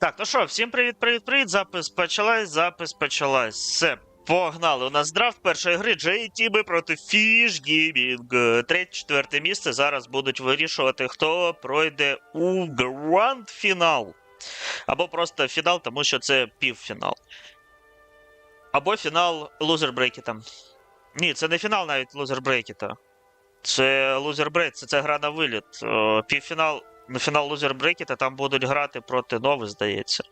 Так, ну що, всім привіт, привіт, привіт. Запис почалась, запис почалась. Все, погнали. У нас драфт першої гри JTB проти Fish Gaming. Третє, четверте місце. Зараз будуть вирішувати, хто пройде у гранд-фінал. Або просто фінал, тому що це півфінал. Або фінал лузер брекета. Ні, це не фінал навіть лузер брекета. Це лузер брейк, це, це гра на виліт. Півфінал на фінал лузер брекета там будуть грати проти Нови, здається.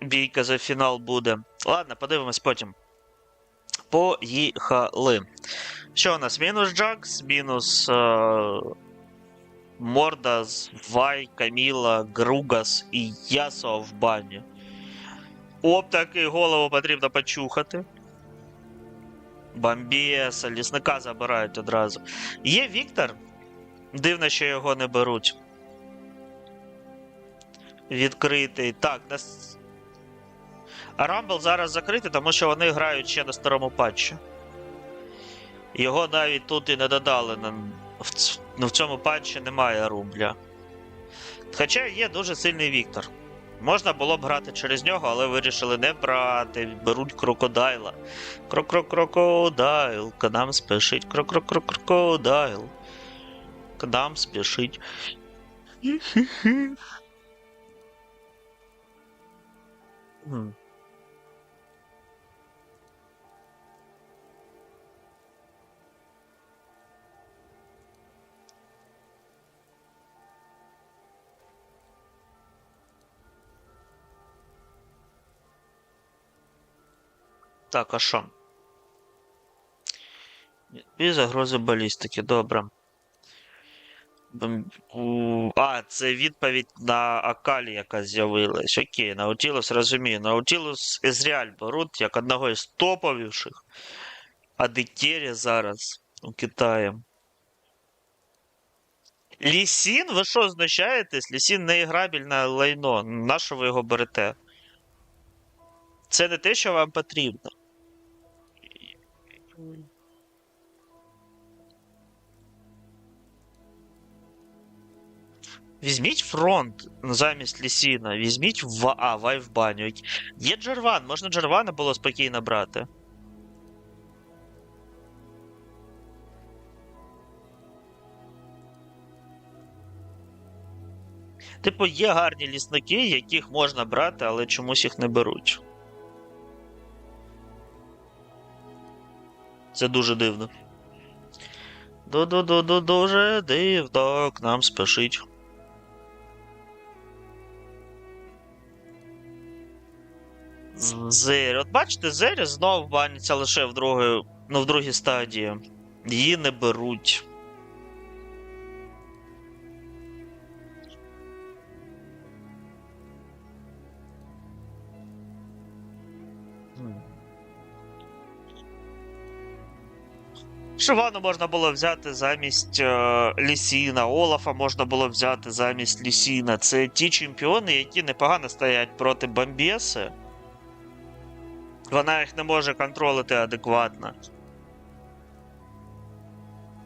Бійка за фінал буде. Ладно, подивимось потім. Поїхали. Що у нас? Мінус Джакс, мінус е- Мордас, Вай, Каміла, Гругас і Ясо в бані. Оп, такий голову потрібно почухати. Бамбіса, лісника забирають одразу. Є Віктор. Дивно, що його не беруть. Відкритий. Так, нас. Рамбл зараз закритий, тому що вони грають ще на старому патчі. Його навіть тут і не додали. Ну, в цьому патчі немає румбля. Хоча є дуже сильний Віктор. Можна було б грати через нього, але вирішили не брати. Беруть крокодайла. Крок-крок-крокодайл, нам спешить. Крок-крок-крокодайл. К нам спешить. Хм. Так, а що? І загрози балістики, добре. А, це відповідь на Акалі, яка з'явилась. Окей, Наутілус розумію. Наутілус Езріаль беруть як одного із топовіших. А зараз у Китаї. Лісін? Ви що, знущаєтесь? Лісін не іграбільне лайно. Нащо ви його берете? Це не те, що вам потрібно. Візьміть фронт замість Лісіна, візьміть в... А, Вай баню. Є Джерван, можна Джервана було спокійно брати. Типу, є гарні лісники, яких можна брати, але чомусь їх не беруть. Це дуже дивно. Дуже дивно к нам спешить. Зері. От бачите, Зері знову баниться лише в другій, ну, в другій стадії. Її не беруть. Шивану можна було взяти замість е, Лісіна, Олафа можна було взяти замість Лісіна. Це ті чемпіони, які непогано стоять проти Бомбеси. Вона їх не може контролити адекватно.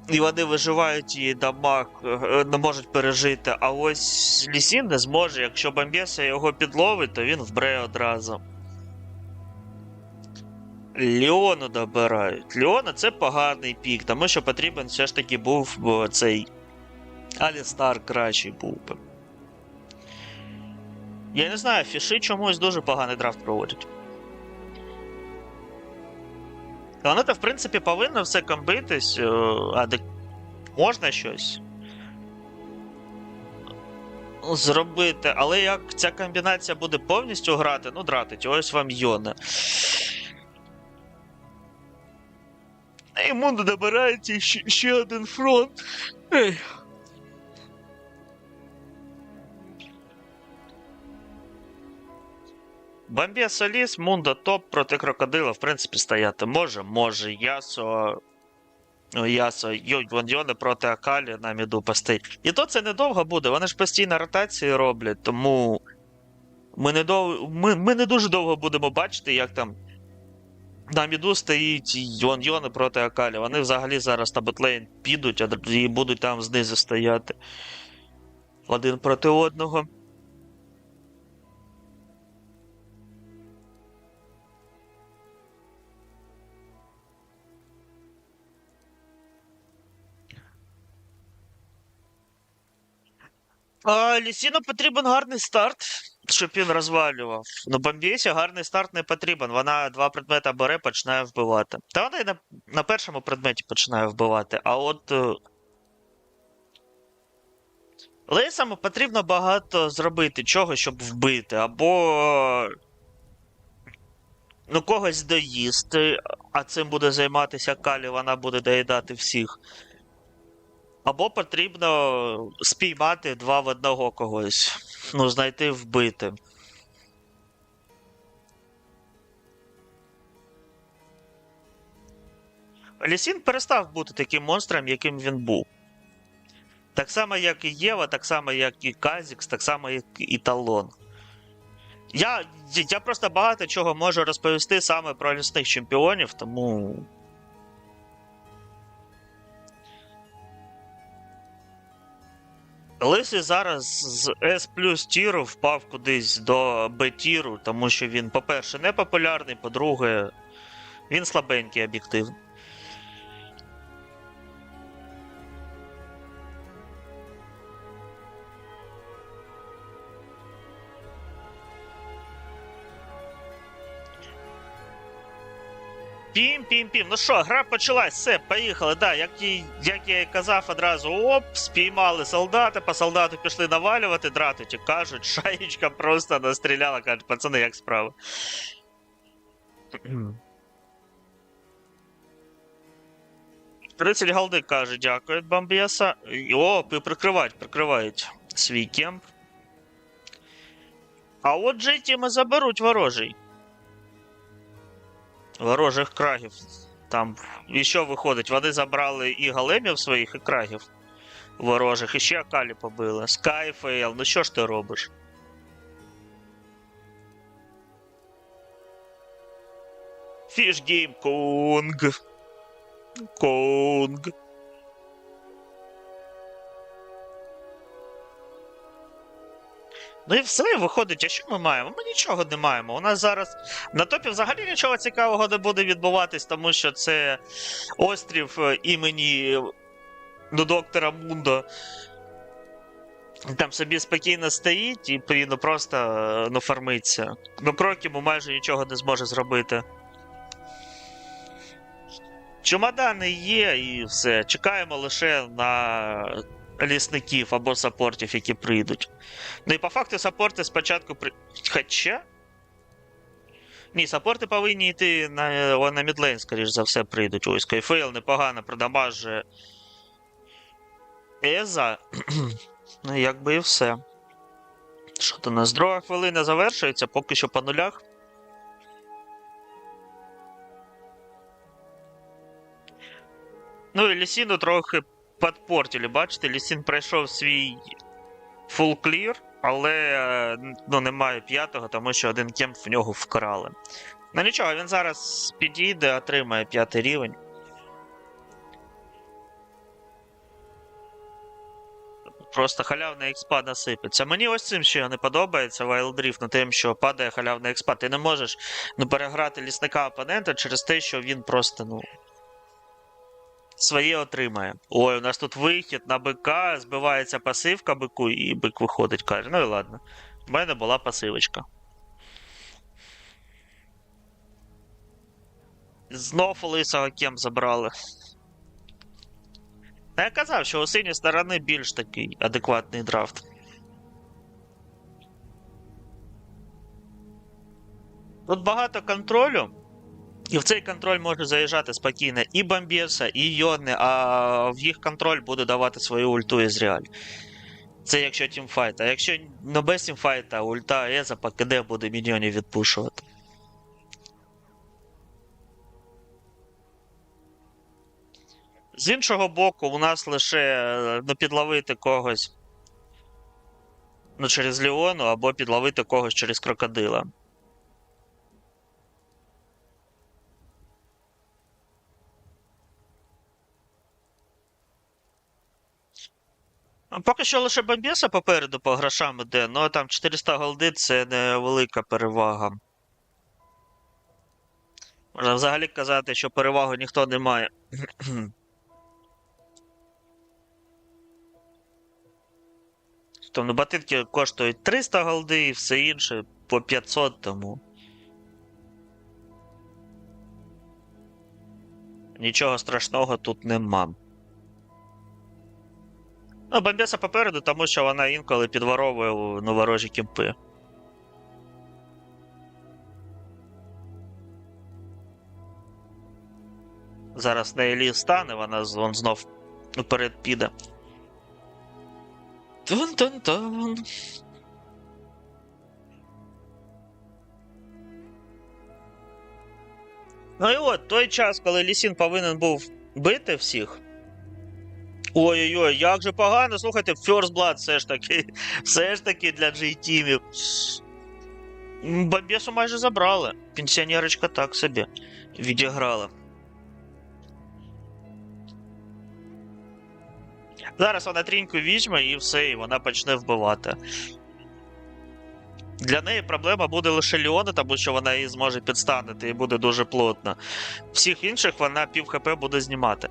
І вони виживають її дамаг, е, не можуть пережити. А ось Лісін не зможе. Якщо Бомбеса його підловить, то він вбре одразу. Леону добирають. Леона це поганий пік, тому що потрібен все ж таки був цей Алістар кращий був би. Я не знаю, фіши чомусь дуже поганий драфт проводять. То, в принципі, повинно все комбитись, е, а де можна щось зробити, але як ця комбінація буде повністю грати, ну дратить, ось вам Йона. Йому добирається ще, ще один фронт. Ей. Бомбія Соліс, Мунда топ проти крокодила, в принципі, стояти може, може. Ясо. Ясо, йой, проти Акалі на міду постоїть. І то це недовго буде, вони ж постійно ротації роблять, тому ми не, дов... ми, ми не дуже довго будемо бачити, як там на міду стоїть Йон проти Акалі. Вони взагалі зараз на ботлейн підуть і будуть там знизу стояти. один проти одного. А, Лісіну потрібен гарний старт, щоб він розвалював. Ну, Бомбєсі гарний старт не потрібен. Вона два предмета бере, починає вбивати. Та вона і на, на першому предметі починає вбивати. А от. е, Лейсам потрібно багато зробити чого, щоб вбити. Або. Ну, когось доїсти, а цим буде займатися Калі, вона буде доїдати всіх. Або потрібно спіймати два в одного когось. Ну, знайти вбити. Лісін перестав бути таким монстром, яким він був. Так само, як і Єва, так само, як і Казікс, так само, як і Талон. Я, я просто багато чого можу розповісти саме про лісних чемпіонів, тому. Лисий зараз з S плюс тіру впав кудись до Б тіру, тому що він, по-перше, не популярний, по-друге, він слабенький об'єктивно. Пім-пім-пім. Ну що, гра почалась, все, поїхали. Да, як, і, як я і казав одразу, оп, спіймали солдати, по солдату пішли навалювати, дратиті. Кажуть, шаєчка просто настріляла, кажуть, пацани, як справа. Тридцять голди каже, дякую, бомбеса. О, прикривають, прикривають свій кемп. А от джейтіми заберуть ворожий. Ворожих крагів. Там і що виходить? Вони забрали і големів своїх, і крагів ворожих, і ще Акалі побили. Скайфейл, ну що ж ти робиш? Фішгейм Конг. Конг. Ну і все виходить, а що ми маємо? Ми нічого не маємо. У нас зараз на топі взагалі нічого цікавого не буде відбуватись, тому що це острів е, імені ну, доктора Мундо. Там собі спокійно стоїть і ну, просто е, ну, фармиться. Ну, Крокіму майже нічого не зможе зробити. Чемодани є і все. Чекаємо лише на лісників або саппортів, які прийдуть. Ну і по факту саппорти спочатку при. Хоча. Ні, саппорти повинні йти на, на мідлейн, скоріш за все, прийдуть. Ой, Скайфейл непогано продамаже Еза. ну, якби і все. Що то у нас? Друга хвилина завершується, поки що по нулях. Ну і Лісіну трохи подпортили. Бачите, Лісін пройшов свій full clear, але ну, немає п'ятого, тому що один кемп в нього вкрали. Ну нічого, він зараз підійде, отримає п'ятий рівень. Просто халявна експа насипеться. Мені ось цим ще не подобається Wild Rift, ну тим, що падає халявна експа. Ти не можеш ну, переграти лісника опонента через те, що він просто, ну. Своє отримає. Ой, у нас тут вихід на бика, збивається пасивка бику, і бик виходить, каже. Ну і ладно. У мене була пасивочка. Знов лисого кем забрали. Та я казав, що у синьої сторони більш такий адекватний драфт. Тут багато контролю. І в цей контроль може заїжджати спокійно і Бомбєса, і Йони, а в їх контроль буде давати свою ульту із реаль. Це якщо тімфайт. А якщо ну, без тімфайта, ульта Еза по КД буде міньйонів відпушувати. З іншого боку, у нас лише ну, підловити когось ну, через Леону або підловити когось через крокодила. Поки що лише Бомбеса попереду по грошам іде, ну там 400 голди це невелика перевага. Можна взагалі казати, що перевагу ніхто не має. Тобто ну, ботинки коштують 300 голди і все інше по 500 тому. Нічого страшного тут нема. Ну, Бомбеса попереду, тому що вона інколи підворовує у ну, ворожі кімпи. Зараз на Елі стане, вона вон знов вперед піде. Тун-тун-тун. Ну і от той час, коли Лісін повинен був бити всіх. Ой-ой-ой, як же погано, слухайте, First Blood все ж таки, все ж таки для G-тімів. М, Бомбесу майже забрали. Пенсіонерочка так собі відіграла. Зараз вона тріньку візьме і все, і вона почне вбивати. Для неї проблема буде лише Ліона, тому що вона її зможе підстанити і буде дуже плотно. Всіх інших вона пів хп буде знімати.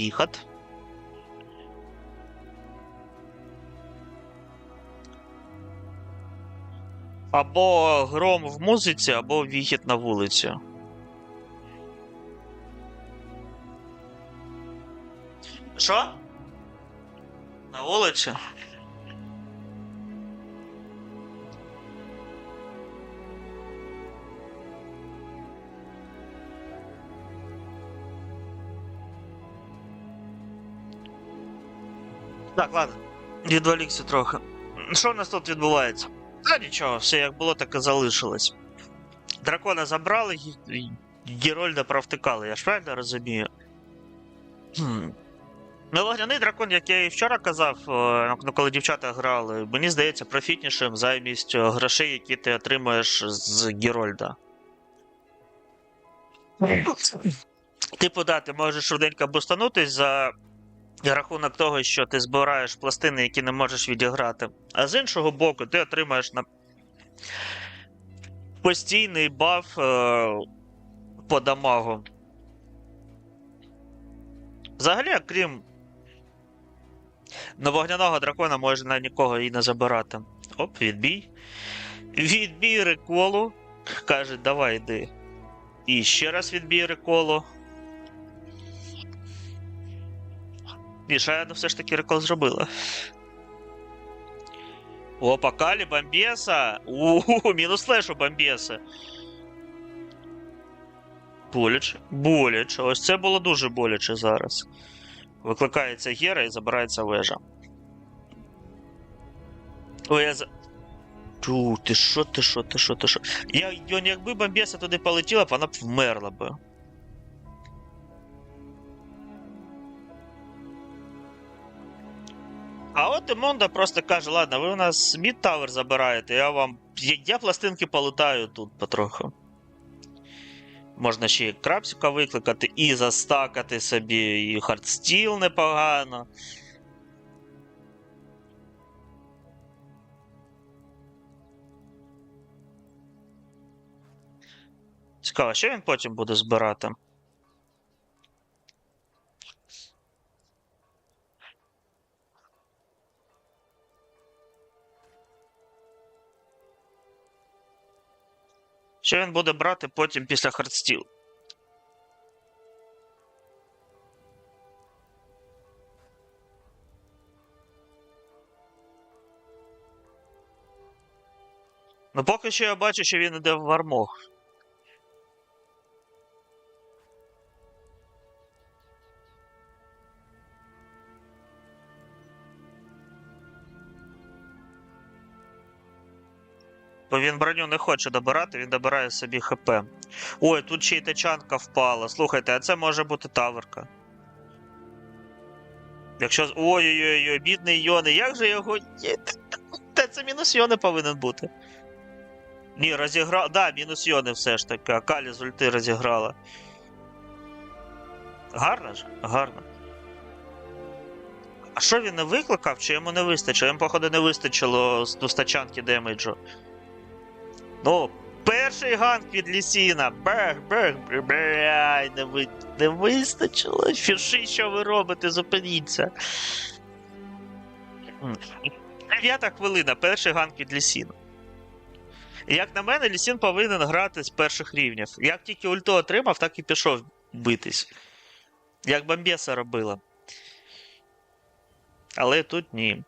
Виход. Або гром в музиці, або вихід на вулицю. Що? На вулиці? Так, ладно. Відволікся трохи. Що в нас тут відбувається? Та нічого, все як було, так і залишилось. Дракона забрали, Гі- Герольда провтикали, я ж правильно розумію? Хм. Ну, вогняний дракон, як я і вчора казав, е, ну, коли дівчата грали, мені здається профітнішим замість е, грошей, які ти отримуєш з Герольда. Типу, да, ти можеш швиденько бустанутись за рахунок того, що ти збираєш пластини, які не можеш відіграти. А з іншого боку, ти отримаєш на постійний баф е, по дамагу. Взагалі, крім на вогняного дракона можна нікого і не забирати. Оп, відбій. Відбій реколу. Каже, давай йди. І ще раз відбій реколу. І Шаяна все ж таки рекол зробила. Опа, Калі, Бомбеса! Ууу, мінус флеш у Бомбеса. Боляче. Боляче. Ось це було дуже боляче зараз. Викликається Гера і забирається вежа. Ой, я за. Ту, ти що, ти що, ти що, ти що? Я, якби Бомбеса туди полетіла, б, вона б вмерла би. А от Емонда просто каже: ладно, ви у нас Мід Тавер забираєте, я вам. Я, я пластинки полутаю тут потроху. Можна ще і крапсика викликати, і застакати собі, і хардстіл непогано. Цікаво, що він потім буде збирати? Що він буде брати потім після хардстіл? Ну, поки що я бачу, що він йде в вармох. Бо він броню не хоче добирати, він добирає собі ХП. Ой, тут ще й тачанка впала. Слухайте, а це може бути таверка. Якщо. Ой-ой-ой, бідний Йони, як же його. Та це мінус Йони повинен бути. Ні, розіграла. Да, мінус Йони все ж таки. А Калі з розіграла. Гарно ж? Гарно. А що він не викликав, чи йому не вистачило? Йому, походу, не вистачило з достачанки демеджу. Ну, перший ганк від Лісіна. Бех, бех, бляй, не, ви... не вистачило. Фіші, що ви робите? Зупиніться. Дев'ята хвилина, перший ганк від Лісіна. Як на мене, Лісін повинен грати з перших рівнів. Як тільки ульту отримав, так і пішов битись. Як Бомбеса робила. Але тут ні.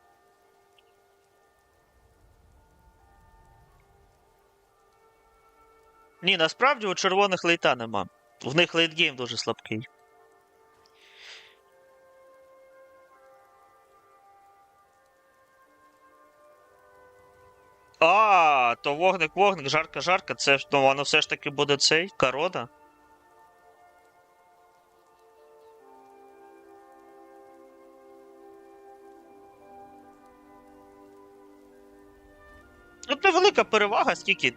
Ні, насправді у червоних лейта нема. В них лейтгейм дуже слабкий. А, то вогник, вогник, жарка, жарка. Це ну, воно все ж таки буде цей корона. Тут невелика перевага, скільки.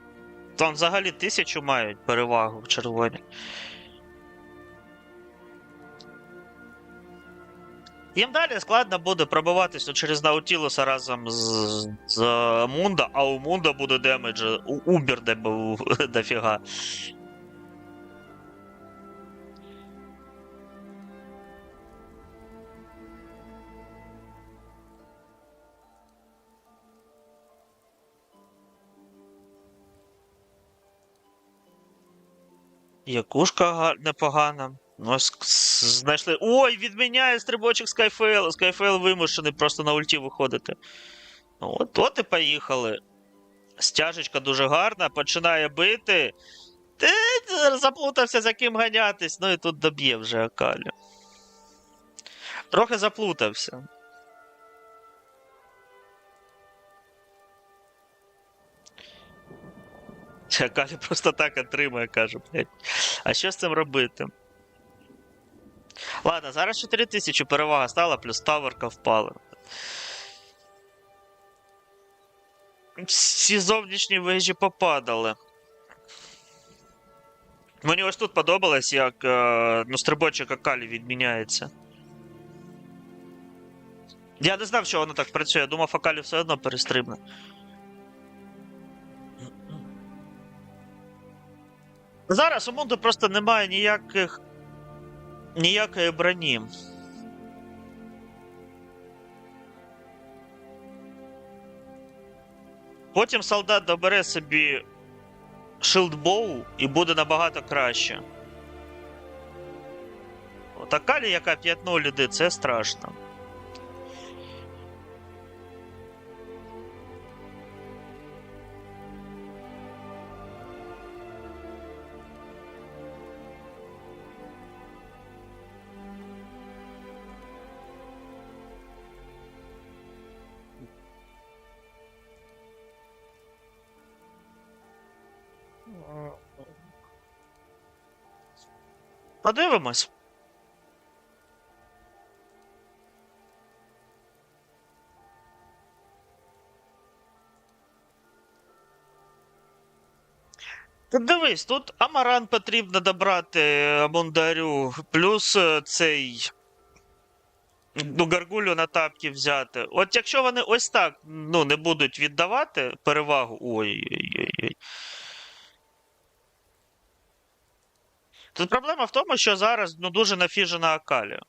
Там взагалі тисячу мають перевагу в червоні. Їм далі складно буде пробиватися через Наутілуса разом з, з Мунда, а у Мунда буде демедж. У Убер де дофіга. Якушка непогана. Ну, знайшли. Ой, відміняє стрибочок Skyfail. Skyfail вимушений просто на ульті виходити. Ну, От, от і поїхали. Стяжечка дуже гарна, починає бити. Ти заплутався, за ким ганятись. Ну і тут доб'є вже Акалі. Трохи заплутався. Акалі просто так отримує, каже, блядь. А що з цим робити? Ладно, зараз 4000 перевага стала, плюс таверка впала. Всі зовнішні вежі попадали. Мені ось тут подобалось, як е, ну, стрибочок Акалі відміняється. Я не знав, що воно так працює. Я думав, Акалі все одно перестрибне. Зараз у Мунду просто немає ніяких. ніякої броні. Потім солдат добере собі шилдбоу і буде набагато краще. Така лі, яка 5-0 іде, це страшно. Подивимось. Дивись, тут Амаран потрібно добрати е, Мундарю, плюс е, цей. Ну, гаргулю на тапки взяти. От якщо вони ось так ну, не будуть віддавати перевагу. Ой-ой-ой. Тут проблема в тому, що зараз ну, дуже нафіжена Акалі.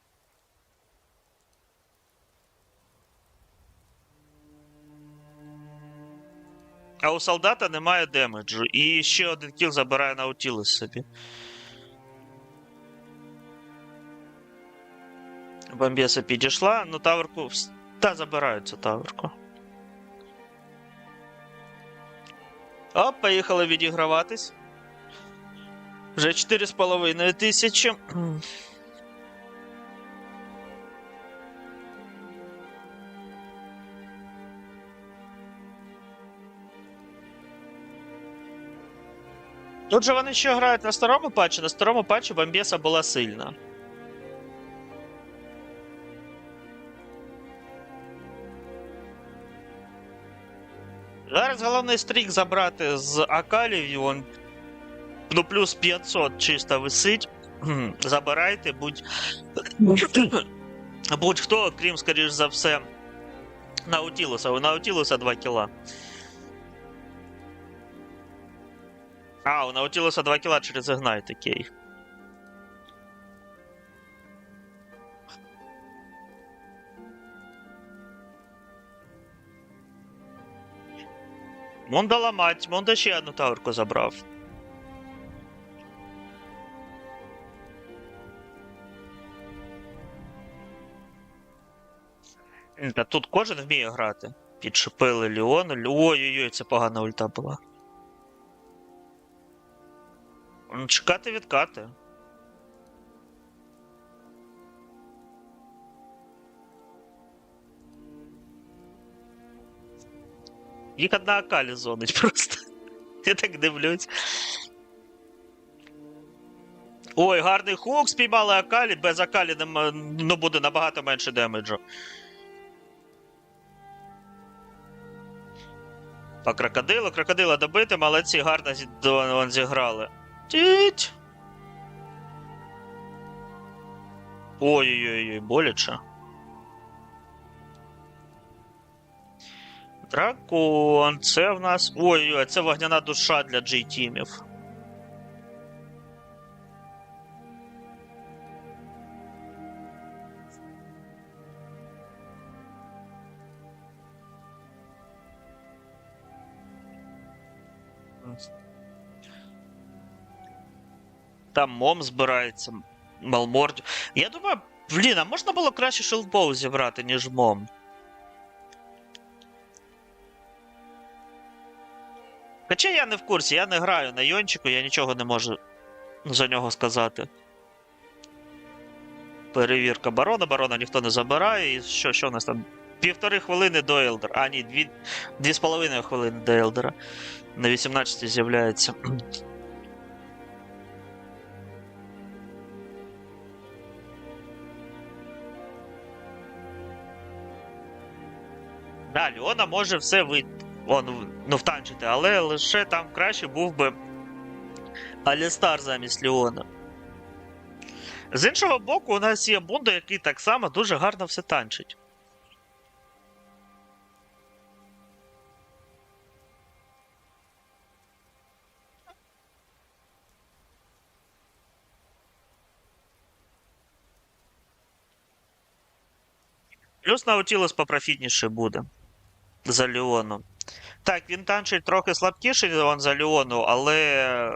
А у солдата немає демеджу. І ще один кіл забирає Наутілус собі. Бомбеса підійшла, ну таверку. Та забирають цю таверку. Оп, поїхали відіграватись. Вже 4,5 тисячі. Тут же вони ще грають на старому патчі. На старому патчі Бомбеса була сильна. Зараз головний стрік забрати з Акалів, ну плюс 500 чисто висить. Забирайте, будь. Будь-хто, крім, скоріш за все, Наутілуса. У Наутілуса 2 кіла. А, у Наутілуса 2 кіла через Ignite, окей. Монда ламать, Монда ще одну таурку забрав. Та тут кожен вміє грати. Підшипили. Ле- Ой-ой-ой, це погана ульта була. Чекати відкати. Їх одна Акалі зонить просто. Я так дивлюсь. Ой, гарний хук спіймали Акалі, без Акалі нема- ну, буде набагато менше демеджу. По крокодилу, крокодила добити, молодці, гарно вон зіграли. Тіть. Ой-ой-ой, боляче. Дракон, це в нас. Ой-ой, це вогняна душа для G-тімів. Там мом збирається, Малморд. Я думаю, блін, а можна було краще шилдбоу зібрати, ніж мом. Хоча я не в курсі, я не граю на Йончику, я нічого не можу за нього сказати. Перевірка барона, барона ніхто не забирає. І що, що у нас там? Півтори хвилини до Елдера. А, ні, дві, дві з половиною хвилини до Елдера. На 18 з'являється. Да, Леона може все ви... Он, ну, втанчити, але лише там краще був би Алістар замість Леона. З іншого боку, у нас є Бунда, який так само дуже гарно все танчить. Плюс Наутілус попрофітніше буде за Леоном. Так, він танчить трохи слабкіший он за Леону, але.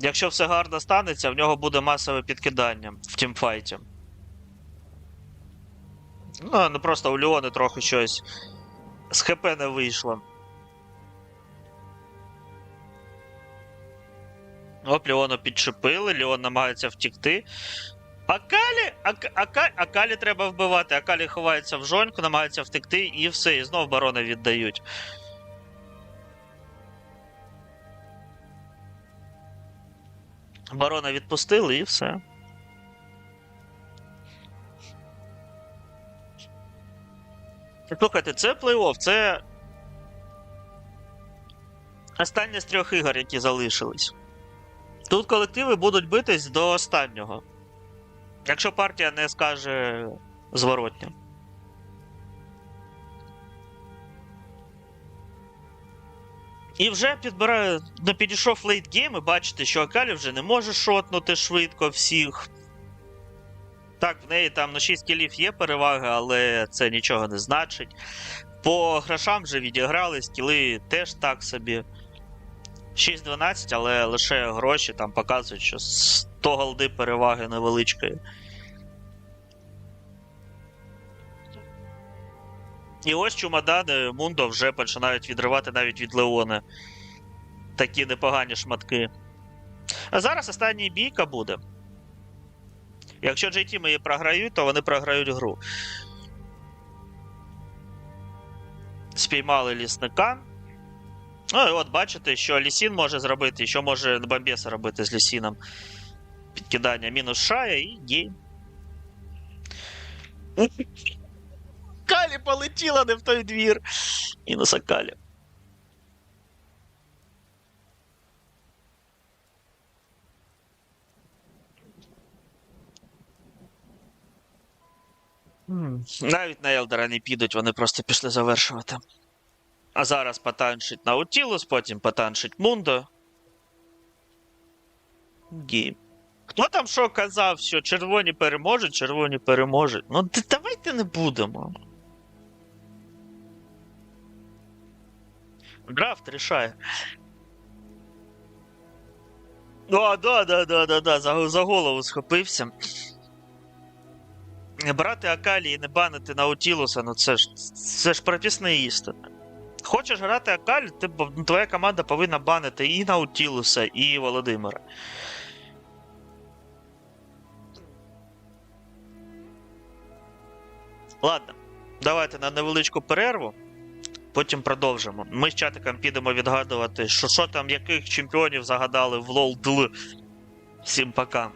Якщо все гарно станеться, в нього буде масове підкидання в тімфайті. Ну, ну просто у Леони трохи щось з ХП не вийшло. Оп, Леону підчепили, Леон намагається втікти. Акалі, Ак, Ака, Акалі треба вбивати. Акалі ховається в жоньку, намагається втекти, і все, і знов барона віддають. Барона відпустили і все. Слухайте, це плей-офф, це. Останнє з трьох ігор, які залишились. Тут колективи будуть битись до останнього. Якщо партія не скаже зворотнє. І вже підбирає, ну, підійшов лейтгейм, і бачите, що Акалі вже не може шотнути швидко всіх. Так, в неї там на 6 кілів є перевага, але це нічого не значить. По грошам вже відіграли, скіли теж так собі. 6-12, але лише гроші там показують, що 100 голди переваги невеличкої. І ось чумадани Мундо вже починають відривати навіть від Леона. Такі непогані шматки. А зараз остання бійка буде. Якщо JT її програють, то вони програють гру. Спіймали лісника. Ну і от бачите, що Лісін може зробити, що може Бомбеса робити з Лісіном. Підкидання мінус шая і гейм. Ка Акалі полетіла не в той двір. Мінус Акалі. М, Навіть на Елдера не підуть, вони просто пішли завершувати. А зараз потаншить Наутілус, потім потаншить Мундо. Гейм. Хто там що казав, що червоні переможуть, червоні переможуть. Ну давайте не будемо. Драфт рішає. О, да, да, да, да, да, за, за голову схопився. Брати Акалі і не банити Наутілуса, ну це ж це ж прописне істина. Хочеш грати Акалі, ти, твоя команда повинна банити і Наутілуса, і Володимира. Ладно, давайте на невеличку перерву. Потім продовжимо. Ми з чатиком підемо відгадувати, що, що там, яких чемпіонів загадали в лол дл. Всім пока.